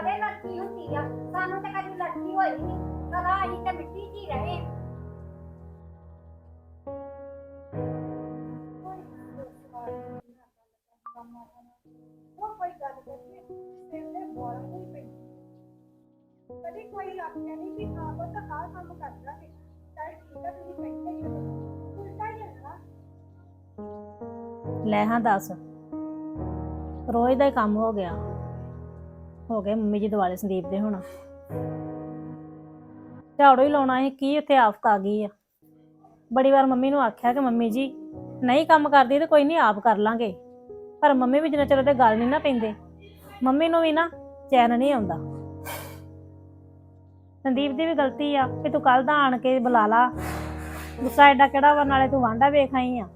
ਜ਼ਿਆਦਾ ਲੱਗੀ ਹੁੰਦੀ ਆ? ਸਾਨੂੰ ਤਾਂ ਕਦੀ ਲੱਗੀ ਹੋਈ ਨਹੀਂ ਸਦਾ ਅਸੀਂ ਤਾਂ ਮਿੱਟੀ 'ਚ ਹੀ ਰਹੇ। ਉਹ ਕੋਈ ਗੱਲ ਕਰੀਏ? ਸਿਰ ਤੇ ਬੋਲ ਨਹੀਂ ਪਈ ਕਦੀ ਕੋਈ ਆਖਿਆ ਨਹੀਂ ਕਿ ਹਾਂ ਉਹ ਤਾਂ ਕੰਮ ਕਰਦਾ ਹੈ ਚੱਲ ਠੀਕ ਆ, ਤੁਸੀਂ ਪੈਸੇ ਚਲੋ ਉਲਟਾ ਹੀ ਹੈ ਲੈ ਹਾਂ ਦੱਸ। ਰੋਜ਼ ਦਾ ਹੀ ਕੰਮ ਹੋ ਗਿਆ। ਹੋ ਗਏ ਮੰਮੀ ਜੀ ਦੁਆਲੇ ਸੰਦੀਪ ਦੇ ਹੁਣ। ਝਾੜੂ ਹੀ ਲਾਉਣਾ ਸੀ, ਕੀ ਉੱਥੇ ਆਫਤ ਆ ਗਈ ਆ। ਬੜੀ ਵਾਰ ਮੰਮੀ ਨੂੰ ਆਖਿਆ ਕਿ ਮੰਮੀ ਜੀ, ਨਹੀਂ ਕੰਮ ਕਰਦੀ ਤੇ ਕੋਈ ਨਹੀਂ ਆਪ ਕਰ ਲਾਂਗੇ। ਪਰ ਮੰਮੀ ਵੀ ਜਿੰਨਾ ਚਿਰ ਉਹਦੇ ਗੱਲ ਨਹੀਂ ਨਾ ਪੈਂਦੇ, ਮੰਮੀ ਨੂੰ ਵੀ ਨਾ ਚੈਨ ਨਹੀਂ ਆਉਂਦਾ। ਸੰਦੀਪ ਦੀ ਵੀ ਗਲਤੀ ਆ ਕਿ ਤੂੰ ਕੱਲ ਦਾ ਆਣ ਕੇ ਬੁਲਾ ਲਾ। ਗੁੱਸਾ ਐਡਾ ਕਿਹੜਾ ਵਾ, ਨਾਲੇ ਤੂੰ ਵਾਂਡਾ ਵੇਖ ਆਈ ਆ।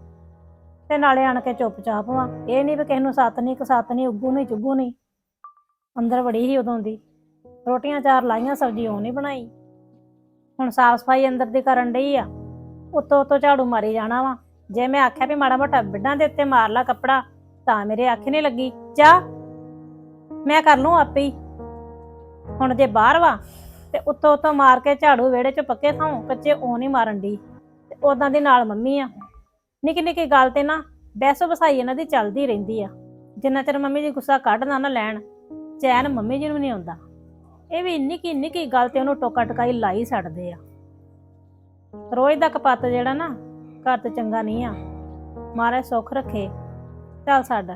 ਤੇ ਨਾਲੇ ਆਣ ਕੇ ਚੁੱਪਚਾਪ ਵਾਂ। ਇਹ ਨਹੀਂ ਵੀ ਕਿਸੇ ਨੂੰ ਸੱਤ ਨਹੀਂ ਕਿ ਸੱਤ ਨਹੀਂ, ਉੱਗੂ ਨਹੀਂ, ਚੁੱਗੂ ਨਹੀਂ। ਅੰਦਰ ਵੜੀ ਸੀ ਉਦੋਂ ਦੀ। ਰੋਟੀਆਂ ਚਾਰ ਲਾਈਆਂ, ਸਬਜ਼ੀ ਉਹ ਨਹੀਂ ਬਣਾਈ। ਹੁਣ ਸਾਫ਼ ਸਫ਼ਾਈ ਅੰਦਰ ਦੀ ਕਰਨ ਡਈ ਆ। ਉੱਤੋਂ ਉੱਤੋਂ ਝਾੜੂ ਮਾਰੀ ਜਾਣਾ ਵਾ। ਜੇ ਮੈਂ ਆਖਿਆ ਵੀ ਮਾੜਾ ਮੋਟਾ ਬਿੱਡਾਂ ਦੇ ਉੱਤੇ ਮਾਰ ਲਾ ਕੱਪੜਾ, ਤਾਂ ਮੇਰੇ ਅੱਖ ਨਹੀਂ ਲੱਗੀ। ਜਾ, ਮੈਂ ਕਰ ਲੂੰ ਆਪੇ ਹੀ। ਹੁਣ ਜੇ ਬਾਹਰ ਵਾ, ਤੇ ਉੱਤੋਂ ਉੱਤੋਂ ਮਾਰ ਕੇ ਝਾੜੂ ਵਿਹੜੇ 'ਚ ਪੱਕੇ ਥਾਂ ਕੱਚੇ ਉਹ ਨਹੀਂ ਮਾਰਨ ਦੀ ਤੇ ਉਦਾਂ ਦੀ ਨਾਲ ਮੰਮੀ ਆ। ਨਿੱਕੀ ਨਿੱਕੀ ਗੱਲ ਤੇ ਨਾ ਬੈਸੋ ਬਸਾਈ ਇਹਨਾਂ ਦੀ ਚੱਲਦੀ ਰਹਿੰਦੀ ਆ। ਜਿੰਨਾ ਚਿਰ ਮੰਮੀ ਜੀ ਗੁੱਸਾ ਕੱਢ ਨਾ ਨਾ ਲੈਣ ਚੈਨ ਮੰਮੀ ਜੀ ਨੂੰ ਨਹੀਂ ਆਉਂਦਾ। ਇਹ ਵੀ ਨਿੱਕੀ ਨਿੱਕੀ ਗੱਲ ਤੇ ਉਹਨੂੰ ਟੋਕਾ ਟਕਾਈ ਲਾਈ ਛੱਡਦੇ ਆ। ਰੋਜ਼ ਦਾ ਕਪੱਤ ਜਿਹੜਾ ਨਾ, ਘਰ ਤੇ ਚੰਗਾ ਨਹੀਂ ਆ। ਮਾਰੇ ਸੁੱਖ ਰੱਖੇ। ਚੱਲ ਛੱਡ,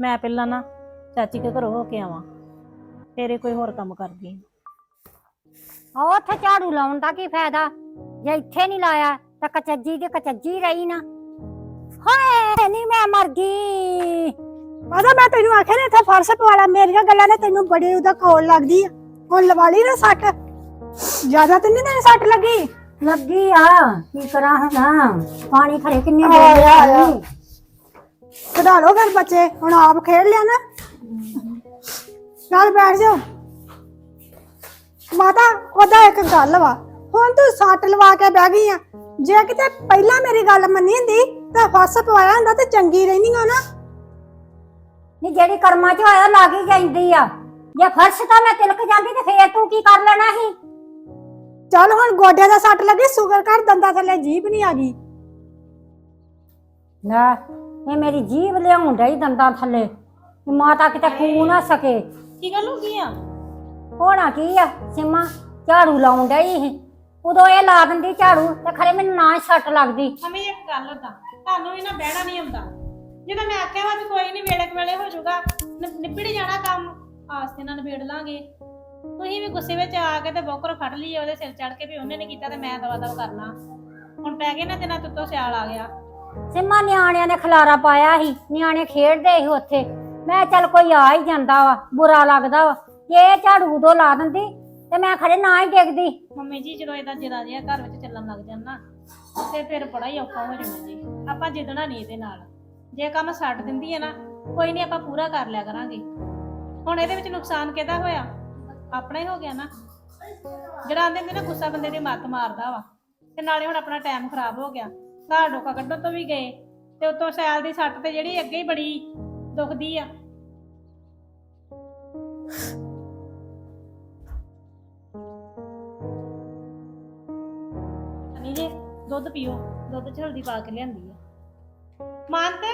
ਮੈਂ ਪਹਿਲਾਂ ਨਾ ਚਾਚੀ ਕੇ ਘਰੋਂ ਹੋ ਕੇ ਆਵਾਂ। ਤੇਰੇ ਕੋਈ ਹੋਰ ਕੰਮ ਕਰਦੀ ਆਂ। ਉਹ ਉੱਥੇ ਝਾੜੂ ਲਾਉਣ ਦਾ ਕੀ ਫਾਇਦਾ? ਜੇ ਇੱਥੇ ਨਹੀਂ ਲਾਇਆ, ਤਾਂ ਕਚੱਜੀ ਦੀ ਕਚੱਜੀ ਰਹੀ ਨਾ। ਹਾਏ, ਨਹੀਂ ਮੈਂ ਮਰ ਗਈ। ਮਾਦਾ ਮੈਂ ਤੈਨੂੰ ਆਖਿਆ ਨਾ ਇੱਥੇ ਫਰਸ਼ ਪਵਾਲਾ ਮੇਰੀਆਂ ਗੱਲਾਂ ਨੇ ਤੈਨੂੰ ਬੜੀ ਉਹਦਾ ਕੋਲ ਲੱਗਦੀ ਆ। ਹੁਣ ਲਵਾ ਲਈ ਨਾ ਸੱਟ। ਜ਼ਿਆਦਾ ਤੇ ਨਹੀਂ ਤੈਨੂੰ ਸੱਟ ਲੱਗੀ? ਲੱਗੀ ਆ ਕੀ ਕਰਾਂ ਹੁਣ? ਪਾਣੀ ਖੜੇ ਕਿੰਨੇ ਦੇ ਆਇਆ। ਕਢਾ ਲਓ ਫਿਰ ਬੱਚੇ ਹੁਣ ਆਪ ਖੇਡ ਲਿਆ ਨਾ। ਚੱਲ ਬੈਠ ਜਾਓ। ਮਾਤਾ ਉਹਦਾ ਇੱਕ ਗੱਲ ਵਾ ਹੁਣ ਤੂੰ ਸੱਟ ਲਵਾ ਕੇ ਬਹਿ ਗਈ ਆ। ਜੇ ਕਿਤੇ ਪਹਿਲਾਂ ਮੇਰੀ ਗੱਲ ਮੰਨੀ ਹੁੰਦੀ ਤਾਂ ਫਸ ਪਵਾਇਆ ਹੁੰਦਾ ਤੇ ਚੰਗੀ ਰਹਿੰਦੀਆਂ ਨਾ। ਨਹੀਂ ਜਿਹੜੀ ਕਰਮਾਂ 'ਚ ਹੋਇਆ ਲੱਗ ਹੀ ਜਾਂਦੀ ਆ। ਜੇ ਫਰਸ਼ ਤਾਂ ਮੈਂ ਤਿਲਕ ਜਾਂਦੀ ਤੇ ਫੇਰ ਤੂੰ ਕੀ ਕਰ ਲੈਣਾ ਸੀ? ਚੱਲ ਹੁਣ ਗੋਡਿਆਂ ਦਾ ਸੱਟ ਲੱਗੀ ਸ਼ੁਗਰ ਕਰ ਦੰਦਾਂ ਥੱਲੇ ਜੀਭ ਨਹੀਂ ਆ ਗਈ। ਲੈ ਇਹ ਮੇਰੀ ਜੀਭ ਲਿਆਉਣ ਡਈ ਦੰਦਾਂ ਥੱਲੇ। ਵੀ ਮਾਤਾ ਕਿਤੇ ਖੂ ਨਾ ਸਕੇ। ਕੀ ਗੱਲ ਹੋ ਗਈ ਆ? ਹੋਣਾ ਕੀ ਆ? ਸਿਮਾ ਝਾੜੂ ਲਾਉਣ ਡਈ ਸੀ। ਉਦੋਂ ਇਹ ਲਾ ਦਿੰਦੀ ਝਾੜੂ ਤੇ ਖਰੇ ਮੈਨੂੰ ਨਾ ਛੱਟ ਲੱਗਦੀ। ਹਮੇ ਇੱਕ ਗੱਲ ਹੁੰਦਾ ਤੁਹਾਨੂੰ ਵੀ ਨਾ ਬਹਿਣਾ ਨਹੀਂ ਆਉਂਦਾ। ਜਦੋਂ ਮੈਂ ਆਖਿਆ ਵਾ ਵੀ ਕੋਈ ਨਹੀਂ ਵੇਲੇ ਕੁ ਵੇਲੇ ਹੋ ਜਾਊਗਾ ਨ- ਨਿਬੜ ਹੀ ਜਾਣਾ ਕੰਮ ਆਸਤੇ ਨਾਲ ਨਿਬੇੜ ਲਾਂਗੇ। ਤੁਸੀਂ ਵੀ ਗੁੱਸੇ ਵਿੱਚ ਆ ਕੇ ਤੇ ਬੋਕਰ ਫੜ ਲਈ ਉਹਦੇ ਸਿਰ ਚੜ ਕੇ ਵੀ ਉਹਨੇ ਨਹੀਂ ਕੀਤਾ ਤੇ ਮੈਂ ਦਵਾ ਦਵਾ ਕਰਨਾ। ਹੁਣ ਪੈ ਗਏ ਨਾ ਤੇ ਨਾ ਤੁੱਤੋਂ ਸਿਆਲ ਆ ਗਿਆ। ਸਿਮਾ ਨਿਆਣਿਆਂ ਨੇ ਖਲਾਰਾ ਪਾਇਆ ਸੀ ਨਿਆਣੇ ਖੇਡਦੇ ਸੀ ਉੱਥੇ। ਮੈਂ ਚੱਲ ਕੋਈ ਆ ਹੀ ਜਾਂਦਾ ਵਾ ਬੁਰਾ ਲੱਗਦਾ ਵਾ। ਜੇ ਇਹ ਝਾੜੂ ਉਦੋਂ ਲਾ ਦਿੰਦੀ ਤੇ ਮੈਂ ਖਰੇ ਨਾ ਹੀ ਡਿੱਗਦੀ। ਮੰਮੀ ਜੀ ਜਦੋਂ ਇਹਦਾ ਜਿਦਾ ਜਿਹਾ ਘਰ ਵਿੱਚ ਚੱਲਣ ਲੱਗ ਜਾਣਾ ਤੇ ਫਿਰ ਬੜਾ ਹੀ ਔਖਾ ਹੋ ਜਾਣਾ ਜੀ। ਆਪਾਂ ਜਿੱਦਣਾ ਨਹੀਂ ਇਹਦੇ ਨਾਲ। ਜੇ ਕੰਮ ਛੱਡ ਦਿੰਦੀ ਹੈ ਨਾ, ਕੋਈ ਨਹੀਂ ਆਪਾਂ ਪੂਰਾ ਕਰ ਲਿਆ ਕਰਾਂਗੇ। ਹੁਣ ਇਹਦੇ ਵਿੱਚ ਨੁਕਸਾਨ ਕਿਹਦਾ ਹੋਇਆ? ਆਪਣਾ ਹੀ ਹੋ ਗਿਆ ਨਾ। ਜਿਹੜਾ ਆਂਦੇ ਹੁੰਦੇ ਨਾ, ਗੁੱਸਾ ਬੰਦੇ ਦੀ ਮੱਤ ਮਾਰਦਾ ਵਾ। ਤੇ ਨਾਲੇ ਹੁਣ ਆਪਣਾ ਟਾਈਮ ਖਰਾਬ ਹੋ ਗਿਆ। ਘਰ ਡੋਕਾ ਕੱਢਣ ਤੋਂ ਵੀ ਗਏ, ਤੇ ਉਤੋਂ ਸੈਲ ਦੀ ਸੱਟ ਤੇ ਜਿਹੜੀ ਅੱਗੇ ਹੀ ਬੜੀ ਦੁਖਦੀ ਆ। ਨਹੀਂ ਜੀ, ਦੁੱਧ ਪੀਓ। ਦੁੱਧ ਚ ਹਲਦੀ ਪਾ ਕੇ ਲਿਆਂਦੀ ਆ। ਮਾਨਤ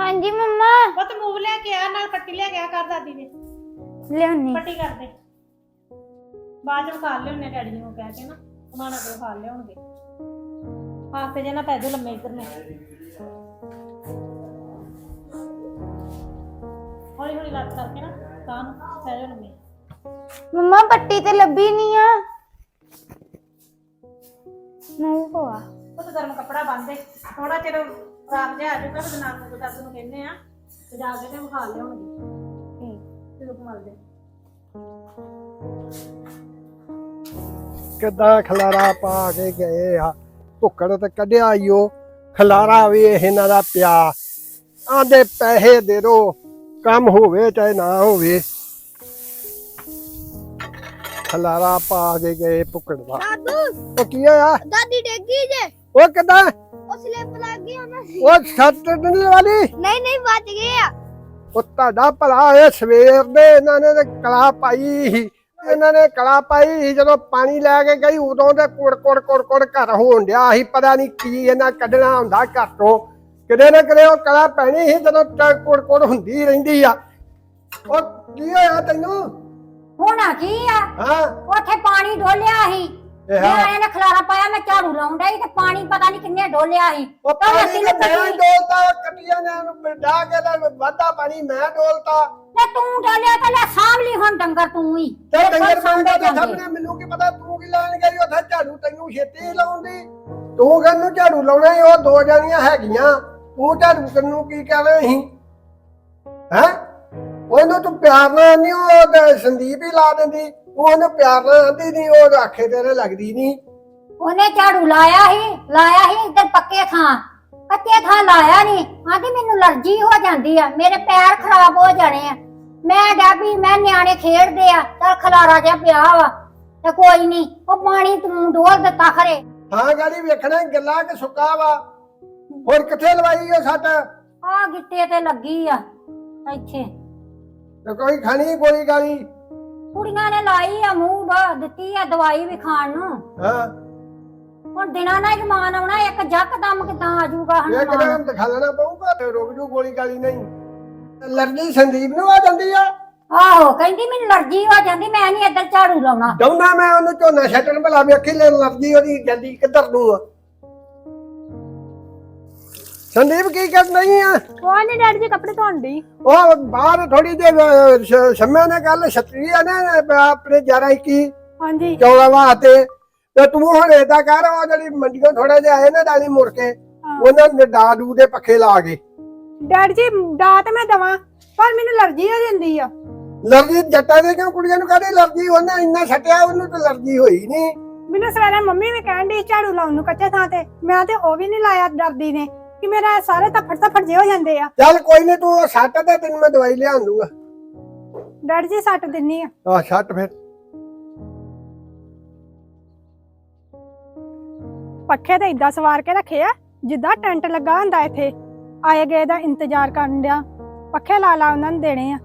ਹਾਂਜੀ ਮੰਮਾ। ਉਹ ਤੇ ਮੂਵ ਲੈ ਕੇ ਆ ਨਾਲ ਪੱਟੀ ਲੈ ਕੇ ਆ ਕਰ ਦਾਦੀ ਦੇ। ਲਿਆਉਣੀ। ਪੱਟੀ ਕਰ ਦੇ। ਬਾਅਦ ਚ ਖਾ ਲਿਓਨੇ ਡੈਡੀ ਨੂੰ ਕਹਿ ਕੇ ਨਾ। ਉਹਨਾਂ ਨਾਲ ਖਾ ਲਿਆਉਣਗੇ। ਤੇ ਜੇ ਨਾ ਪੈ ਜਾਓ ਲੰਮੇ ਇੱਧਰ ਨੂੰ। ਹੌਲੀ ਹੌਲੀ ਲੱਤ ਕਰਕੇ ਨਾ ਤਾਂ ਨੂੰ ਪੈ ਜਾਓ ਲੰਮੇ। ਮੰਮਾ ਪੱਟੀ ਤੇ ਲੱਭੀ ਨਹੀਂ ਆ। ਨਹੀਂ ਹੋਆ ਉਹ ਤੇ ਗਰਮ ਕੱਪੜਾ ਬੰਨਦੇ ਥੋੜਾ ਚਿਰ ਆਰਾਮ ਜਿਹਾ ਆ ਜਾਊਗਾ ਤੇ ਨਾਲ ਨੂੰ ਦਰਦ ਨੂੰ ਕਹਿੰਦੇ ਆ ਤੇ ਜਾ ਕੇ ਤੇ ਵਿਖਾ ਲਿਆਉਣਗੇ। ਤੇ ਰੁਕ ਮਲਦੇ ਕਿਦਾਂ ਖਲਾਰਾ ਪਾ ਕੇ ਗਏ ਆ? ਭੁੱਕੜ ਤੇ ਕੱਢਿਆ ਈ ਖਲਾਰਾ ਵੀ ਇਹਨਾਂ ਦਾ ਪਿਆ। ਆਂਦੇ ਪੈਸੇ ਦੇ ਦੋ ਕੰਮ ਹੋਵੇ ਚਾਹੇ ਨਾ ਹੋਵੇ। ਖਲਾਰਾ ਪਾ ਕੇ ਗਏ ਭੁੱਕੜ ਦਾ। ਦਾਦੂ! ਉਹ ਕੀ ਹੋਇਆ? ਦਾਦੀ ਡੇਗੀ ਜੇ। ਉਹ ਕਿਦਾਂ? ਉਹ ਸਲਿੱਪ ਲੱਗ ਗਈ ਉਹਨਾਂ ਦੀ। ਉਹ ਸੱਟ ਨਹੀਂ ਵਾਲੀ? ਨਹੀਂ ਨਹੀਂ ਬਚ ਗਏ ਆ। ਉਹ ਤੁਹਾਡਾ ਭਲਾ ਹੋਇਆ ਸਵੇਰ ਦੇ ਇਹਨਾਂ ਨੇ ਤੇ ਕਲਾ ਪਾਈ ਸੀ। ਇਹਨਾਂ ਨੇ ਕਲਾ ਪਾਈ ਸੀ ਜਦੋਂ ਪਾਣੀ ਲੈ ਕੇ ਗਈ ਉਦੋਂ ਤੇ ਕੁੜ ਕੁੜ ਕੁੜ ਕੁੜ ਘਰ ਹੋਣ ਡਿਆ ਸੀ। ਪਤਾ ਨਹੀਂ ਕੀ ਇਹਨਾਂ ਕੱਢਣਾ ਹੁੰਦਾ ਘਰ। ਤੋਂ ਕਿਤੇ ਨਾ ਕਿਤੇ ਉਹ ਕਲਾ ਪੈਣੀ ਸੀ ਜਦੋਂ ਟ- ਕੁੜ ਕੁੜ ਹੁੰਦੀ ਰਹਿੰਦੀ ਆ। ਉਹ ਕੀ ਹੋਇਆ ਤੈਨੂੰ? ਹੋਣਾ ਕੀ ਆ? ਹਾਂ। ਉੱਥੇ ਪਾਣੀ ਡੋਲਿਆ ਸੀ। ਇਹ ਮੈਂ ਆਇਆ ਨੇ ਖਲਾਰਾ ਪਾਇਆ ਮੈਂ ਝਾੜੂ ਲਾਉਣ ਡਈ ਤੇ ਪਾਣੀ ਪਤਾ ਨਹੀਂ ਕਿੰਨੇ ਡੋਲਿਆ ਸੀ। ਉਹ ਤਾਂ ਪਾਣੀ ਅਸੀਂ ਤੇ। ਮੈਂ ਡੋਲਤਾ ਕੱਟੀਆਂ ਨੇ ਉਹਨੂੰ ਡਾ ਕੇ ਤਾਂ ਵਾਧਾ ਪਾਣੀ ਮੈਂ ਡੋਲਤਾ। ਤੇ ਤੂੰ ਡੋਲਿਆ ਤਾਂ ਲੈ ਸਾਂਭ ਲਈ ਹੁਣ ਡੰਗਰ ਤੂੰ ਹੀ ਤੇ ਤੇਰੇ ਡੰਗਰ ਸਾਂਭੇ ਤੇ ਜਾਂਦੇ। ਸਾਹਮਣੇ ਮੈਨੂੰ ਕੀ ਪਤਾ ਤੂੰ ਕੀ ਲੈਣ ਗਈ ਉੱਥੇ ਝਾੜੂ ਤੈਨੂੰ ਛੇਤੀ ਹੀ ਲਾਉਣ ਦੀ ਤੂੰ ਕਹਿੰਨੂੰ ਝਾੜੂ ਲਾਉਣਾ ਸੀ, ਉਹ ਦੋ ਜਣੀਆਂ ਹੈਗੀਆਂ। ਤੂੰ ਝਾੜੂ ਤੈਨੂੰ ਕੀ ਕਹਿਣਾ ਸੀ? ਹੈ? ਉਹਨੂੰ ਤੂੰ ਪਿਆਰ ਨਾਲ ਨਹੀਂ ਉਹ ਤੇ ਸੰਦੀਪ ਹੀ ਲਾ ਦਿੰਦੀ। ਤੂੰ ਉਹਨੂੰ ਪਿਆਰ ਨਾਲ ਆਂਦੀ ਨਹੀਂ ਉਹ ਆਖੇ ਤੇਰੇ ਲੱਗਦੀ ਨਹੀਂ ਉਹਨੇ ਝਾੜੂ ਲਾਇਆ ਸੀ ਲਾਇਆ ਸੀ ਇੱਧਰ ਪੱਕੇ ਥਾਂ। ਕੱਚੇ ਥਾਂ ਲਾਇਆ ਨਹੀਂ ਆਂਦੀ ਮੈਨੂੰ ਅਲਰਜੀ ਹੋ ਜਾਂਦੀ ਆ ਮੇਰੇ ਪੈਰ ਖਰਾਬ ਹੋ ਜਾਣੇ ਆ। ਮੈਂ ਡਾਬੀ ਮੈਂ ਨਿਆਣੇ ਖੇਡਦੇ ਆ ਤਾਂ ਖਲਾਰਾ ਜਿਹਾ ਪਿਆ ਵਾ ਤੇ ਕੋਈ ਨਹੀਂ ਉਹ ਪਾਣੀ ਤੂੰ ਡੋਲ ਦਿੱਤਾ ਖਰੇ। ਹਾਂ ਗਾੜੀ ਵੇਖਣਾ ਗੱਲਾਂ ਕਿ ਸੁੱਕਾ ਵਾ। ਹੋਰ ਕਿੱਥੇ ਲਵਾਈ ਉਹ ਸੱਟ? ਆ ਗਿੱਟੇ ਤੇ ਲੱਗੀ ਆ ਇੱਥੇ। ਤੇ ਕੋਈ ਖਾਣੀ ਗੋਲੀ ਗਾਲੀ? ਕੁੜੀਆਂ ਨੇ ਲਾਈ ਆ ਮੂੰਹ ਬਾ ਦਿੱਤੀ ਆ ਦਵਾਈ ਵੀ ਖਾਣ ਨੂੰ। ਹਾਂ। ਹੁਣ ਦਿਨਾਂ ਨਾਲ ਜਮਾਨ ਆਉਣਾ ਇੱਕ ਜੱਕਦਮ ਕਿਦਾਂ ਆ ਜਾਊਗਾ ਇਹ ਕਿਹੜਾ ਹਨੂਮਾਨ? ਦਿਖਾ ਲੈਣਾ ਪਊਗਾ ਤੇ ਰੁਕ ਜੂ ਗੋਲੀ ਗਾਲੀ ਨਹੀਂ। ਅਲਰਜੀ ਸੰਦੀਪ ਨੂੰ ਆ ਜਾਂਦੀ ਆ। ਆਹੋ ਕਹਿੰਦੀ ਮੈਨੂੰ ਅਲਰਜੀ ਹੋ ਜਾਂਦੀ ਮੈਂ ਨਹੀਂ ਇੱਧਰ ਝਾੜੂ ਲਾਉਣਾ। ਡਾਉਣਾ ਮੈਂ ਉਹਨੂੰ ਝੋਨਾ ਛੱਡਣ ਭਲਾ ਵੇਖੀ ਲੈ ਲੱਭਦੀ ਉਹਦੀ ਜਲਦੀ ਕਿੱਧਰ ਨੂੰ ਆ। ਸੰਦੀਪ ਕੀ ਕਰ ਨਹੀਂ ਆ? ਉਹ ਨਹੀਂ ਡੈਡੀ ਜੀ ਕੱਪੜੇ ਧੋਣ ਡਈ। ਉਹ ਬਾਹਰ ਥੋੜੀ ਦੇ ਸ਼ਮਿਆ ਨੇ ਗੱਲ ਛਤਰੀ ਆ ਨਾ ਆਪਣੇ 11 21 ਹਾਂਜੀ। ਚੌਲਾ ਵਾਸਤੇ ਤੇ ਤੂੰ ਹੁਣ ਏਦਾਂ ਕਰ ਉਹ ਜਿਹੜੀ ਮੰਡੀੋਂ ਥੋੜਾ ਜਿਹਾ ਆਏ ਨਾ ਡਾਲੀ ਮੁੜ ਕੇ ਉਹਨਾਂ ਨੇ ਡਾ ਡੂ ਦੇ ਪੱਖੇ ਲਾ ਕੇ। ਡੈਡ ਜੀ ਡਾ ਤੇ ਮੈਂ ਦਵਾਂ ਪਰ ਮੈਨੂੰ ਅਲਰਜੀ ਹੋ ਜਾਂਦੀ ਆ। ਲਰਜੀ ਜੱਟਾਂ ਦੇ ਕਿਉਂ ਕੁੜੀਆਂ ਨੂੰ ਕਹਦੇ ਲਰਜੀ ਉਹਨੇ ਇੰਨਾ ਛੱਟਿਆ ਉਹਨੂੰ ਤਾਂ ਲਰਜੀ ਹੋਈ ਨਹੀਂ ਮੈਨੂੰ ਸਵੇਰੇ ਮੰਮੀ ਵੀ ਕਹਿਣ ਦੀ ਝਾੜੂ ਲਾਉਣ ਨੂੰ ਕੱਚੇ ਥਾਂ ਤੇ। ਮੈਂ ਤੇ ਉਹ ਵੀ ਨਹੀਂ ਲਾਇਆ ਡਰਦੀ ਨੇ। ਕਿ ਮੇਰਾ ਸਾਰੇ ਤੱਫੜ ਤੱਫੜ ਜੇ ਹੋ ਜਾਂਦੇ ਆ। ਚੱਲ ਕੋਈ ਨਹੀਂ ਤੂੰ ਸੱਟ ਤੇ ਤੈਨੂੰ ਮੈਂ ਦਵਾਈ ਲਿਆ ਦੂੰਗਾ ਡੈਡ ਜੀ ਸੱਟ ਦਿੰਨੀ ਆ। ਆ ਛੱਟ ਫਿਰ। ਪੱਖੇ ਤੇ ਇਦਾਂ ਸਵਾਰ ਕੇ ਰੱਖੇ ਆ ਜਿੱਦਾਂ ਟੈਂਟ ਲੱਗਾ ਹੁੰਦਾ ਇੱਥੇ। ਆਏ ਗਏ ਦਾ ਇੰਤਜ਼ਾਰ ਕਰਨ ਡਿਆ। ਪੱਖੇ ਲਾ ਲਾ ਉਹਨਾਂ ਨੂੰ ਦੇਣੇ ਆ।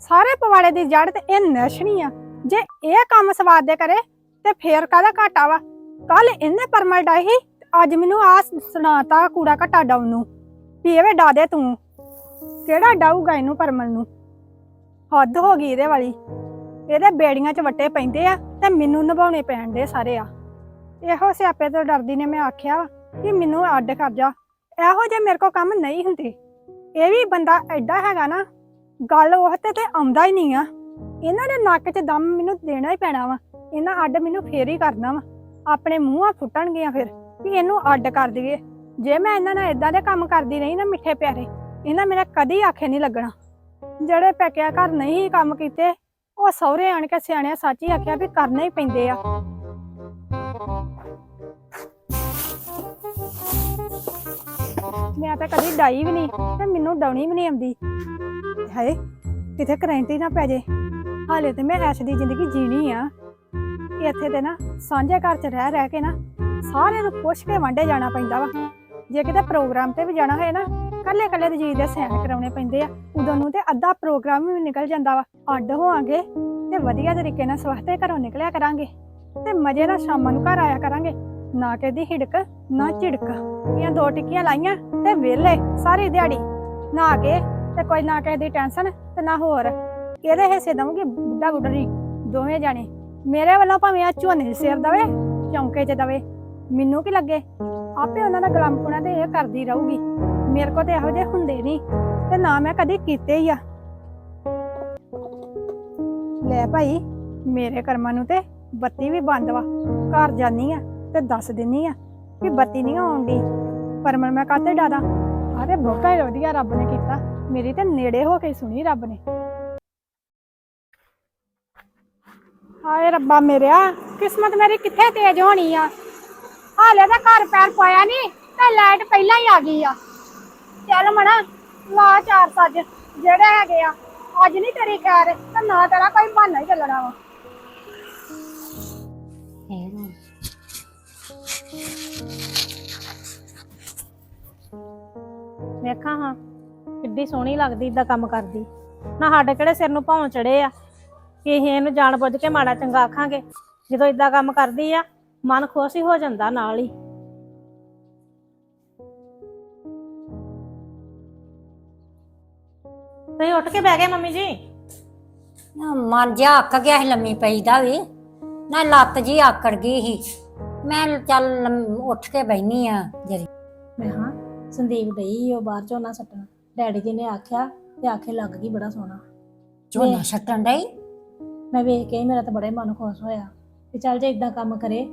ਸਾਰੇ ਪਵਾੜੇ ਦੀ ਜੜ ਤੇ ਇਹ ਨਸ਼ਣੀ ਆ। ਜੇ ਇਹ ਕੰਮ ਸਵਾਦ ਦੇ ਕਰੇ ਤੇ ਫੇਰ ਕਾਹਦਾ ਘਾਟਾ ਵਾ? ਕੱਲ ਇਹਨੇ ਪਰਮਲ ਤੇ ਅੱਜ ਮੈਨੂੰ ਆ ਸੁਣਾਤਾ ਕੂੜਾ ਘਟਾ ਡਾਉਣ ਨੂੰ। ਵੀ ਇਹ ਵੇ ਡਾ ਦੇ ਤੂੰ। ਕਿਹੜਾ ਡਾਊਗਾ ਇਹਨੂੰ ਪਰਮਲ ਨੂੰ? ਹੱਦ ਹੋ ਗਈ ਇਹਦੇ ਵਾਲੀ। ਇਹਦੇ ਬੇੜੀਆਂ 'ਚ ਵੱਟੇ ਪੈਂਦੇ ਆ ਤੇ ਮੈਨੂੰ ਨਿਭਾਉਣੇ ਪੈਣ ਦੇ ਸਾਰੇ ਆ। ਇਹੋ ਸਿਆਪੇ ਤੋਂ ਡਰਦੀ ਨੇ ਮੈਂ ਆਖਿਆ ਕਿ ਮੈਨੂੰ ਅੱਡ ਕਰ ਜਾ। ਇਹੋ ਜੇ ਮੇਰੇ ਕੋ ਕੰਮ ਨਹੀਂ ਹੁੰਦੇ। ਇਹ ਵੀ ਬੰਦਾ ਐਡਾ ਹੈਗਾ ਨਾ, ਗੱਲ ਉਹ ਤੇ ਤੇ ਆਉਂਦਾ ਹੀ ਨਹੀਂ ਆ। ਇਹਨਾਂ ਦੇ ਨੱਕ 'ਚ ਦਮ ਮੈਨੂੰ ਦੇਣਾ ਹੀ ਪੈਣਾ ਵਾ। ਇਹਨਾਂ ਅੱਡ ਮੈਨੂੰ ਫੇਰ ਹੀ ਕਰਨਾ ਵਾ। ਆਪਣੇ ਮੂੰਹਾਂ ਫੁੱਟਣਗੀਆਂ ਫਿਰ, ਵੀ ਇਹਨੂੰ ਅੱਡ ਕਰ ਦਈਏ। ਜੇ ਮੈਂ ਇਹਨਾਂ ਨਾਲ ਇਦਾਂ ਦੇ ਕੰਮ ਕਰਦੀ ਰਹੀ ਨਾ ਮਿੱਠੇ ਪਿਆਰੇ, ਇਹਨਾਂ ਮੇਰਾ ਕਦੀ ਆਖੇ ਨਹੀਂ ਲੱਗਣਾ। ਜਿਹੜੇ ਪੈਕਿਆ ਘਰ ਨਹੀਂ ਕੰਮ ਕੀਤੇ, ਉਹ ਸਹੁਰੇ ਆਣ ਕੇ ਸਿਆਣਿਆ ਸੱਚ ਹੀ ਆਖਿਆ ਵੀ ਕਰਨੇ ਹੀ ਪੈਂਦੇ ਆ। ਮੈਂ ਤਾਂ ਕਦੀ ਡਾਈ ਵੀ ਨਹੀਂ ਤੇ ਮੈਨੂੰ ਡਾਉਣੀ ਵੀ ਨਹੀਂ ਆਉਂਦੀ। ਹਾਏ, ਕਿਤੇ ਕਰੰਟ ਹੀ ਨਾ ਪੈ ਜੇ। ਹਾਲੇ ਤੇ ਮੈਂ ਐਸ਼ ਦੀ ਜ਼ਿੰਦਗੀ ਜੀਣੀ ਆ। ਇੱਥੇ ਤੇ ਨਾ ਸਾਂਝੇ ਘਰ 'ਚ ਰਹਿ ਰਹਿ ਕੇ ਨਾ ਸਾਰਿਆਂ ਨੂੰ ਪੁੱਛ ਕੇ ਵੰਡੇ ਜਾਣਾ ਪੈਂਦਾ ਵਾ। ਜੇ ਕਿਤੇ ਪ੍ਰੋਗਰਾਮ ਤੇ ਵੀ ਜਾਣਾ ਹੋਏ ਨਾ, ਕੱਲੇ ਕੱਲੇ ਦੀ ਚੀਜ਼ ਦੇ ਸੈਨ ਕਰਾਉਣੇ ਪੈਂਦੇ ਆ। ਉਦੋਂ ਨੂੰ ਤੇ ਅੱਧਾ ਪ੍ਰੋਗਰਾਮ ਵੀ ਨਿਕਲ ਜਾਂਦਾ ਵਾ। ਅੱਡ ਹੋਵਾਂਗੇ ਤੇ ਵਧੀਆ ਤਰੀਕੇ ਨਾਲ ਸਵਸਤੇ ਘਰੋਂ ਨਿਕਲਿਆ ਕਰਾਂਗੇ। ਤੇ ਮਜ਼ੇ ਨਾਲ ਸ਼ਾਮਾਂ ਨੂੰ ਘਰ ਆਇਆ ਕਰਾਂਗੇ। ਨਾ ਕਿਹਦੀ ਹਿੜਕ, ਨਾ ਝਿੜਕ। ਇਹ ਦੋ ਟਿੱਕੀਆਂ ਲਾਈਆਂ ਤੇ ਵਿਹਲੇ ਸਾਰੀ ਦਿਹਾੜੀ। ਨਾ ਕੇ ਤੇ ਕੋਈ ਨਾ ਕਿਸੇ ਦੀ ਟੈਨਸ਼ਨ ਤੇ ਨਾ ਹੋਰ। ਇਹਦੇ ਹਿੱਸੇ ਦਵਾਂਗੇ ਬੁੱਢਾ ਬੁੱਢੜੀ ਦੋਵੇਂ ਜਾਣੇ। ਮੇਰੇ ਵੱਲੋਂ ਭਾਵੇਂ ਆ ਝੋਨੇ ਸਿਰ ਦਵੇ, ਚੌਂਕੇ 'ਚ ਦਵੇ, ਮੈਨੂੰ ਕੀ ਲੱਗੇ? ਆਪੇ ਉਹਨਾਂ ਦਾ ਗਲੰਪੁਣਾ ਤੇ ਇਹ ਕਰਦੀ ਰਹੂਗੀ। ਮੇਰੇ ਕੋ ਤੇ ਇਹੋ ਜਿਹੇ ਹੁੰਦੇ ਨਹੀਂ, ਤੇ ਨਾ ਮੈਂ ਕਦੀ ਕੀਤੇ ਹੀ ਆ। ਲੈ ਭਾਈ, ਮੇਰੇ ਕਰਮਾਂ ਨੂੰ ਤੇ ਬੱਤੀ ਵੀ ਬੰਦ ਵਾ। ਘਰ ਜਾਨੀ ਆ ਤੇ ਦੱਸ ਦਿੰਨੀ ਆ ਕਿ ਬੱਤੀ ਨਹੀਂ ਆਉਂਦੀ ਪਰ ਮੈਂ ਮੈਂ ਕਾਤੇ ਡਾਦਾ? ਆਰੇ ਬਹੁਤਾ ਹੀ ਵਧੀਆ ਰੱਬ ਨੇ ਕੀਤਾ। ਮੇਰੀ ਤੇ ਨੇੜੇ ਹੋ ਕੇ ਸੁਣੀ ਰੱਬ ਨੇ। ਹਾਏ ਰੱਬਾ ਮੇਰਿਆ, ਕਿਸਮਤ ਮੇਰੀ ਕਿੱਥੇ ਤੇਜ਼ ਹੋਣੀ ਆ? ਹਾਲੇ ਤਾਂ ਘਰ ਪੈਰ ਪਾਇਆ ਨਹੀਂ ਤੇ ਲਾਈਟ ਪਹਿਲਾਂ ਹੀ ਆ ਗਈ ਆ। ਚੱਲ ਮਣਾ, ਲਾ ਚਾਰ ਸੱਜ, ਜਿਹੜੇ ਹੈਗੇ ਆ। ਅੱਜ ਨਹੀਂ ਤੇਰੀ ਖੈਰ, ਤੇ ਨਾ ਤੇਰਾ ਕੋਈ ਬਹਾਨਾ ਹੀ ਚੱਲਣਾ ਵਾ। ਵੇਖਾਂ ਹਾਂ, ਕਿੱਡੀ ਸੋਹਣੀ ਲੱਗਦੀ ਇਦਾਂ ਕੰਮ ਕਰਦੀ। ਨਾ ਸਾਡੇ ਕਿਹੜੇ ਸਿਰ ਨੂੰ ਭਾਉਂ ਚੜੇ ਆ। ਕਿ ਅਸੀਂ ਇਹਨੂੰ ਜਾਣ ਬੁੱਝ ਕੇ ਮਾੜਾ ਚੰਗਾ ਆਖਾਂਗੇ। ਜਦੋਂ ਇਦਾਂ ਕੰਮ ਕਰਦੀ ਆ ਮਨ ਖੁਸ਼ ਹੀ ਹੋ ਜਾਂਦਾ ਨਾਲ ਹੀ। ਤੁਸੀਂ ਉੱਠ ਕੇ ਬਹਿ ਗਏ ਮੰਮੀ ਜੀ? ਨਾ ਮਨ ਜਿਹਾ ਅੱਕ ਗਿਆ ਸੀ ਲੰਮੀ ਪਈ ਦਾ ਵੀ। ਨਾ ਲੱਤ ਜੀ ਆਕੜ ਗਈ ਸੀ। ਮੈਂ ਚੱਲ ਲੰਮ- ਉੱਠ ਕੇ ਬੈਣੀ ਆ ਜਰੀ। ਮੈਂ ਹਾਂ ਸੰਦੀਪ ਡਈ ਉਹ ਬਾਹਰ ਝੋਨਾ ਸੱਟਣ। ਡੈਡੀ ਜੀ ਨੇ ਆਖਿਆ ਤੇ ਆਖੇ ਲੱਗ ਗਈ ਬੜਾ ਸੋਹਣਾ। ਝੋਨਾ ਛੱਟਣ ਡਈ? ਮੈਂ ਵੇਖ ਕੇ ਹੀ ਮੇਰਾ ਤਾਂ ਬੜਾ ਹੀ ਮਨ ਖੁਸ਼ ਹੋਇਆ ਕਿ ਚੱਲ ਜੇ ਇਦਾਂ ਕੰਮ ਕਰੇ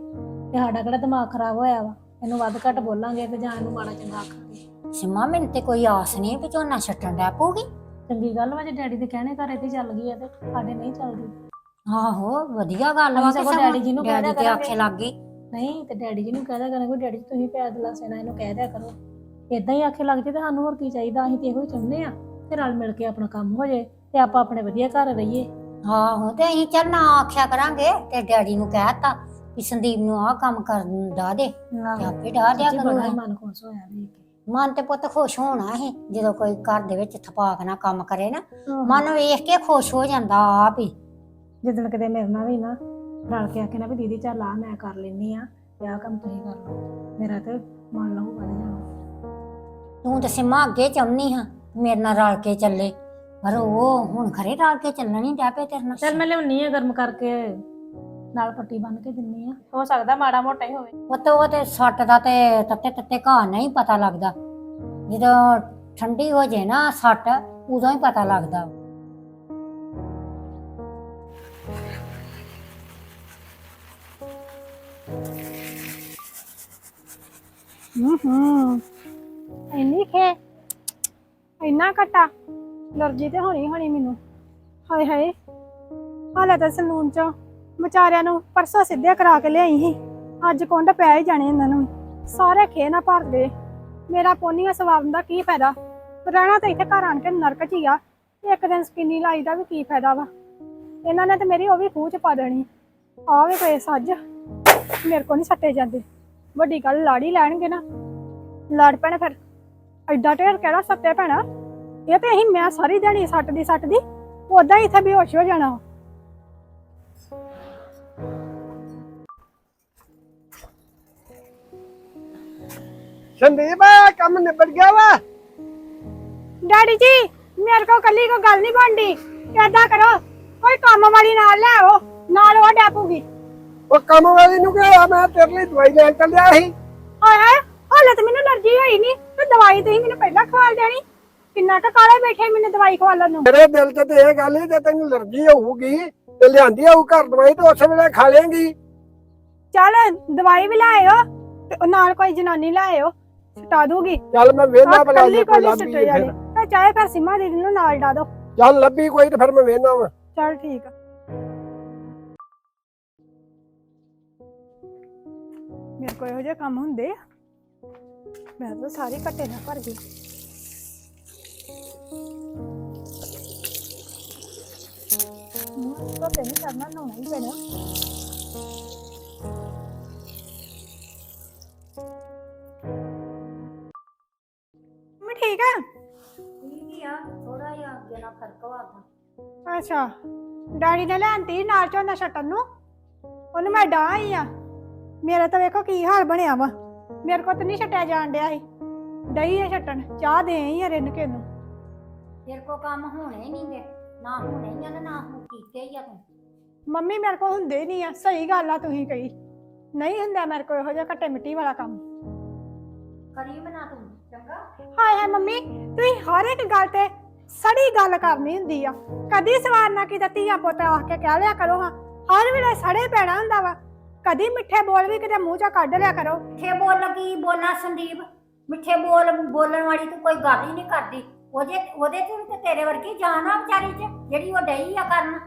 ਤੇ ਸਾਡਾ ਕਿਹੜਾ ਦਿਮਾਗ ਖਰਾਬ ਹੋਇਆ ਵਾ ਇਹਨੂੰ ਵੱਧ ਘੱਟ ਬੋਲਾਂਗੇ ਤੇ ਜਾਂ ਇਹਨੂੰ ਮਾੜਾ ਚੰਗਾ ਆਖਾਂਗੇ। ਸਿਮਾ ਮੈਨੂੰ ਤੇ ਕੋਈ ਆਸ ਨਹੀਂ ਵੀ ਝੋਨਾ ਛੱਟਣ ਡੈ ਪਊਗੀ। ਚੰਗੀ ਗੱਲ ਵਾ ਜੇ ਡੈਡੀ ਦੇ ਕਹਿਣੇ ਘਰੇ ਤੇ ਚੱਲ ਗਈ ਆ ਤੇ ਸਾਡੇ ਨਹੀਂ ਚੱਲਦੀ। ਆਹੋ ਵਧੀਆ ਗੱਲ ਵਾ ਕਿ ਸਗੋਂ ਡੈਡੀ ਜੀ ਨੂੰ ਕਹਿ ਦਿਆ ਆਖੇ ਲੱਗ ਗਈ। ਨਹੀਂ ਤੇ ਡੈਡੀ ਜੀ ਨੂੰ ਕਹਿ ਦਿਆ ਕਰਾਂਗੇ ਡੈਡੀ ਜੀ ਤੁਸੀਂ ਪੈਰ ਦਿਲਾਸੇ ਨਾਲ ਇਹਨੂੰ ਕਹਿ ਦਿਆ ਕਰੋ। ਇਦਾਂ ਹੀ ਆਖੇ ਲੱਗ ਜੇ ਤੇ ਸਾਨੂੰ ਹੋਰ ਕੀ ਚਾਹੀਦਾ ਅਸੀਂ ਤੇ ਇਹੋ ਹੀ ਚਾਹੁੰਦੇ ਆ ਤੇ ਰਲ ਮਿਲ ਕੇ ਆਪਣਾ ਕੰਮ ਹੋ ਜੇ ਤੇ ਆਪਾਂ ਆਪਣੇ ਵਧੀਆ ਘਰ ਰਹੀਏ। ਆਹੋ ਤੇ ਅਸੀਂ ਚੱਲ ਨਾ ਆਖਿਆ ਕਰਾਂਗੇ ਤੇ ਡੈਡੀ ਨੂੰ ਕਹਿਤਾ ਵੀ ਸੰਦੀਪ ਨੂੰ ਆਹ ਕੰਮ ਕਰਨ ਦਾ ਦੇ। ਤੇ ਆਪੇ ਡਾ ਦਿਆ ਸੱਚੀ ਬੜਾ ਹੀ ਕਰੂਗਾ। ਮਨ ਖੁਸ਼ ਹੋਇਆ ਵੇਖ ਕੇ। ਮਨ ਤੇ ਪੁੱਤ ਖੁਸ਼ ਹੋਣਾ ਸੀ ਜਦੋਂ ਕੋਈ ਘਰ ਦੇ ਵਿੱਚ ਥਪਾਕ ਨਾਲ ਕੰਮ ਕਰੇ ਨਾ। ਮਨ ਵੇਖ ਕੇ ਖੁਸ਼ ਹੋ ਜਾਂਦਾ ਆਪ ਹੀ। ਜਿੱਦਣ ਕਿਤੇ ਮੇਰੇ ਨਾਲ ਵੀ ਨਾ ਰਲ ਕੇ ਆਖੇ ਨਾ ਵੀ ਦੀਦੀ ਚੱਲ ਆ ਮੈਂ ਕਰ ਲੈਨੀ ਆ ਤੇ ਆਹ ਕੰਮ ਤੁਸੀਂ ਕਰ ਲਓ। ਮੇਰਾ ਤੇ ਮਨ ਲਹੂ ਬਣ ਜਾਣਾ ਤੂੰ ਤੇ ਸਿਮਾ ਅੱਗੇ ਚਾਹੁੰਨੀ ਹਾਂ ਮੇਰੇ ਨਾਲ ਰਲ ਕੇ ਚੱਲੇ। ਪਰ ਉਹ ਹੁਣ ਖਰੇ ਰਲ ਕੇ ਚੱਲਣ ਹੀ ਡੈ ਪਏ ਤੇਰੇ ਨਾਲ। ਚੱਲ ਮੈਂ ਲਿਆਉਣੀ ਆ ਗਰਮ ਕਰਕੇ ਨਾਲ ਪੱਟੀ ਬੰਨ ਕੇ ਦਿੰਨੀ ਆ। ਹੋ ਸਕਦਾ ਮਾੜਾ ਮੋਟਾ ਹੀ ਹੋਵੇ। ਪੁੱਤ ਉਹ ਤੇ ਸੱਟ ਦਾ ਤੇ ਤੱਤੇ ਤੱਤੇ ਘਾ ਨਹੀਂ ਪਤਾ ਲੱਗਦਾ। ਜਦੋਂ ਠੰਡੀ ਹੋ ਜੇ ਨਾ ਸੱਟ ਉਦੋਂ ਹੀ ਪਤਾ ਲੱਗਦਾ। ਹੂੰ ਹੂੰ। ਇੰਨੀ ਖੇ ਇੰਨਾ ਘਟਾ। ਅਲਰਜੀ ਤੇ ਹੋਣੀ ਹੋਣੀ ਮੈਨੂੰ। ਹਾਏ ਹਾਏ ਹਾਲੇ ਤਾਂ ਸਲੂਨ ਚ। ਵਿਚਾਰਿਆਂ ਨੂੰ ਪਰਸੋਂ ਸਿੱਧੇ ਕਰਾ ਕੇ ਲਿਆਈ ਸੀ। ਅੱਜ ਕੁੰਡ ਪੈ ਹੀ ਜਾਣੇ ਇਹਨਾਂ ਨੂੰ। ਸਾਰੇ ਖੇ ਨਾ ਭਰ ਦੇ। ਮੇਰਾ ਪੋਨੀਆਂ ਸਵਾਰਨ ਦਾ ਕੀ ਫਾਇਦਾ? ਰਹਿਣਾ ਤਾਂ ਇੱਥੇ ਘਰ ਆਣ ਕੇ ਨਰਕ ਚ ਹੀ ਆ। ਇੱਕ ਦਿਨ ਸਕਿਨੀ ਲਾਈ ਦਾ ਵੀ ਕੀ ਫਾਇਦਾ ਵਾ? ਇਹਨਾਂ ਨੇ ਤੇ ਮੇਰੀ ਉਹ ਵੀ ਖੂਹ ਚ ਪਾ ਦੇਣੀ। ਆ ਵੀ ਪਏ ਸੱਜ। ਮੇਰੇ ਕੋ ਨਹੀਂ ਸੱਟੇ ਜਾਂਦੇ। ਵੱਡੀ ਗੱਲ ਲਾੜੀ ਲੈਣਗੇ ਨਾ। ਲੜ ਪੈਣ ਫਿਰ। ਐਡਾ ਢੇਰ ਕਿਹੜਾ ਸੱਤੇ ਪੈਣਾ? ਇਹ ਤੇ ਅਸੀਂ ਮੈਂ ਸਾਰੀ ਦਿਹਾੜੀ ਸੱਟਦੀ ਸੱਟਦੀ ਉਦਾਂ ਹੀ ਇੱਥੇ ਬੇਹੋਸ਼ ਹੋ ਜਾਣਾ ਸੰਦੀਪ ਕੰਮ ਨਿਬੜ ਗਿਆ ਵਾ? ਡੈਡੀ ਜੀ ਮੇਰੇ ਕੋ ਕੱਲੀ ਕੋ ਗੱਲ ਨਹੀਂ ਬਣਦੀ। ਏਦਾਂ ਕਰੋ ਕੋਈ ਕੰਮ ਵਾਲੀ ਨਾਲ ਲੈ ਆਓ ਨਾਲ ਉਹ ਡੈਪੂਗੀ। ਉਹ ਕੰਮ ਵਾਲੀ ਨੂੰ ਕਿਹਾ ਮੈਂ ਤੇਰੇ ਲਈ ਦਵਾਈ ਲੈਣ ਚੱਲਿਆ ਸੀ। ਹਾਏ ਹਾਏ ਹਾਲੇ ਤਾਂ ਮੈਨੂੰ ਅਲਰਜੀ ਹੋਈ ਨਹੀਂ ਤੇ ਦਵਾਈ ਤੁਸੀਂ ਮੈਨੂੰ ਪਹਿਲਾਂ ਖਵਾ ਦੇਣੀ। ਕਿੰਨਾ ਕੁ ਕਾਲੇ ਬੈਠੇ ਮੈਨੂੰ ਦਵਾਈ ਖਵਾਲਣ ਨੂੰ। ਮੇਰੇ ਦਿਲ 'ਚ ਤੇ ਇਹ ਗੱਲ ਹੀ ਜੇ ਤੈਨੂੰ ਅਲਰਜੀ ਹੋਊਗੀ ਤੇ ਲਿਆਂਦੀ ਆਊ ਘਰ ਦਵਾਈ ਤੇ ਉਸੇ ਵੇਲੇ ਖਾ ਲੇਂਗੀ ਚੱਲ ਦਵਾਈ ਵੀ ਲੈ ਆਇਓ ਤੇ ਉਹ ਨਾਲ ਕੋਈ ਜਨਾਨੀ ਲੈ ਆਇਓ ਸਟਾ ਦੂਗੀ। ਚੱਲ ਮੈਂ ਆਹ ਬਲਾ ਜੇ ਕੋਈ ਲੱਭੀ ਫਿਰ। ਤੇ ਚਾਹੇ ਫਿਰ ਸਿਮਾ ਦੀਦੀ ਨੂੰ ਨਾਲ ਡਾ ਦੋ। ਚੱਲ ਲੱਭੀ ਕੋਈ ਤੇ ਫਿਰ ਮੈਂ ਵੇਹਨਾ ਵਾ। ਚੱਲ ਠੀਕ ਆ। ਮੇਰੇ ਕੋਲ ਇਹੋ ਜਿਹੇ ਕੰਮ ਹੁੰਦੇ ਆ। ਮੈਂ ਤਾਂ ਸਾਰੇ ਘੱਟੇ ਨਾਲ ਭਰ ਗਈ। ਤਾਂ ਤੈਨੂੰ ਕਰਨਾ ਨਹਾਉਣਾ ਹੀ ਪੈਣਾ। ਮੈਂ ਠੀਕ ਆ? ਠੀਕ ਆ ਥੋੜਾ ਜਿਹਾ ਅੱਗੇ ਨਾਲ ਫ਼ਰਕ ਵਾ ਅੱਛਾ ਡੈਡੀ ਨੇ ਲੈਂਦੀ ਨਾਲ ਝੋਨਾ ਛੱਟਣ ਨੂੰ। ਉਹਨੂੰ ਮੈਂ ਡਾਹ ਹੀ ਆ। ਮੇਰਾ ਤਾਂ ਵੇਖੋ ਕੀ ਹਾਲ ਬਣਿਆ ਵਾ। ਮੇਰੇ ਕੋਲ ਤਾਂ ਨਹੀਂ ਛੱਟਿਆ ਜਾਣ ਡਿਆ ਸੀ। ਡਈ ਆ ਛੱਟਣ ਚਾਹ ਦੇ ਆਈ ਆ ਰਿੰਨ ਕੇ ਨੂੰ। ਤੇਰੇ ਕੋ ਕੰਮ ਹੋਣੇ ਨਹੀਂ ਗੇ ਨਾ ਹੋਣੇ ਤੇ ਨਾ ਹੁਣ। ਕੀਤੇ ਹੀ ਆ ਤੂੰ? ਮੰਮੀ ਮੇਰੇ ਕੋਲ ਹੁੰਦੇ ਨਹੀਂ ਆ ਸਹੀ ਗੱਲ ਆ ਤੁਸੀਂ ਕਹੀ। ਨਹੀਂ ਹੁੰਦਾ ਮੇਰੇ ਕੋਲ ਇਹੋ ਜਿਹਾ ਘੱਟੇ ਮਿੱਟੀ ਵਾਲਾ ਕੰਮ। ਕਰੀ ਬਣਾ ਤੂੰ ਚੰਗਾ? ਹਾਏ ਹਾਏ ਮੰਮੀ ਤੁਸੀਂ ਹਰ ਇੱਕ ਗੱਲ ਤੇ ਸੜੀ ਗੱਲ ਕਰਨੀ ਹੁੰਦੀ ਆ। ਕਦੀ ਸਵਾਰ ਨਾ ਕੀ ਧੀਆ ਪੁੱਤ ਆ ਕੇ ਕਹਿ ਲਿਆ ਕਰੋ ਹਾਂ ਹਰ ਵੇਲੇ ਸੜੇ ਪੈਣਾ ਹੁੰਦਾ ਵਾ। ਕਦੀ ਮਿੱਠੇ ਬੋਲ ਵੀ ਕਿਤੇ ਮੂੰਹ ਚੋਂ ਕੱਢ ਲਿਆ ਕਰੋ। ਮਿੱਠੇ ਬੋਲ ਲੱਗੀ ਬੋਲਣਾ ਸੰਦੀਪ? ਮਿੱਠੇ ਬੋਲ ਬੋਲਣ ਵਾਲੀ ਤੂੰ ਕੋਈ ਗੱਲ ਹੀ ਨਹੀਂ ਕਰਦੀ। ਉਹਦੇ ਉਹਦੇ ਚ ਵੀ ਤੇ ਤੇਰੇ ਵਰਗੀ ਜਾਨ ਆ ਵਿਚਾਰੀ ਚ। ਜਿਹੜੀ ਉਹ ਡਈ ਆ ਕਰਨ।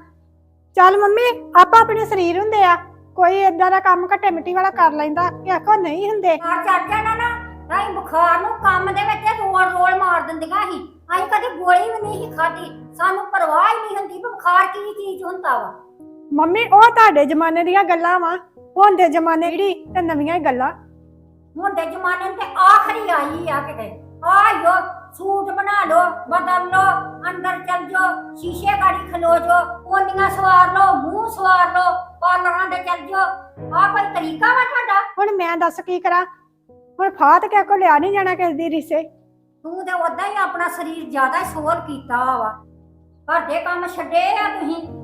ਚੱਲ ਮੰਮੀ ਆਪਾਂ ਆਪਣੇ ਸਰੀਰ ਹੁੰਦੇ ਆ। ਕੋਈ ਏਦਾਂ ਦਾ ਕੰਮ ਘੱਟੇ ਮਿੱਟੀ ਵਾਲਾ ਕਰ ਲੈਂਦਾ ਕਿ ਆਖੋ ਨਹੀਂ ਹੁੰਦੇ। ਬੁਖਾਰ ਚੜ ਜਾਣਾ ਨਾ। ਹੀ ਬੁਖਾਰ ਨੂੰ ਕੰਮ ਦੇ ਵਿੱਚ ਰੋਲ ਰੋਲ ਮਾਰ ਦਿੰਦੀਆਂ ਸੀ। ਅਸੀਂ ਕਦੇ ਗੋਲੀ ਵੀ ਨਹੀਂ ਸੀ ਖਾਧੀ। ਸਾਨੂੰ ਪਰਵਾਹ ਹੀ ਨਹੀਂ ਹੁੰਦੀ ਵੀ ਬੁਖਾਰ ਕੀ ਚੀਜ਼ ਹੁੰਦਾ ਵਾ। ਮੰਮੀ ਉਹ ਤੁਹਾਡੇ ਜ਼ਮਾਨੇ ਦੀਆਂ ਗੱਲਾਂ ਵਾ। ਹੁਣ ਦੇ ਜ਼ਮਾਨੇ ਜਿਹੜੀ ਤੇ ਨਵੀਆਂ ਹੀ ਗੱਲਾਂ। ਹੁਣ ਦੇ ਜ਼ਮਾਨੇ ਤੇ ਆਖਰੀ ਆਈ ਆ ਕਿਤੇ। ਆਇਓ ਸੂਟ ਬਣਾ ਲਓ ਬਦਲ ਲਓ ਅੰਦਰ ਚੱਲ ਜਾਓ ਸ਼ੀਸ਼ੇ ਗਾੜੀ ਖਲੋ ਜਾਓ ਓਨੀਆਂ ਸਵਾਰ ਲਓ ਮੂੰਹ ਸਵਾਰ ਲਓ ਪਾਰਲਰਾਂ ਦੇ ਚੱਲ ਜਾਓ। ਆ ਕੋਈ ਤਰੀਕਾ ਵਾ ਤੁਹਾਡਾ? ਹੁਣ ਮੈਂ ਦੱਸ ਕੀ ਕਰਾਂ? ਹੁਣ ਫਾਤ ਕੇ ਕੋ ਲਿਆ ਨਹੀਂ ਜਾਣਾ ਕਿਸ ਦੀ ਰਿਸੇ? ਤੂੰ ਤੇ ਉਦਾਂ ਹੀ ਆਪਣਾ ਸਰੀਰ ਜ਼ਿਆਦਾ ਸੋਲ ਕੀਤਾ ਵਾ। ਘਰ ਦੇ ਕੰਮ ਛੱਡੇ ਆ ਤੁਸੀਂ।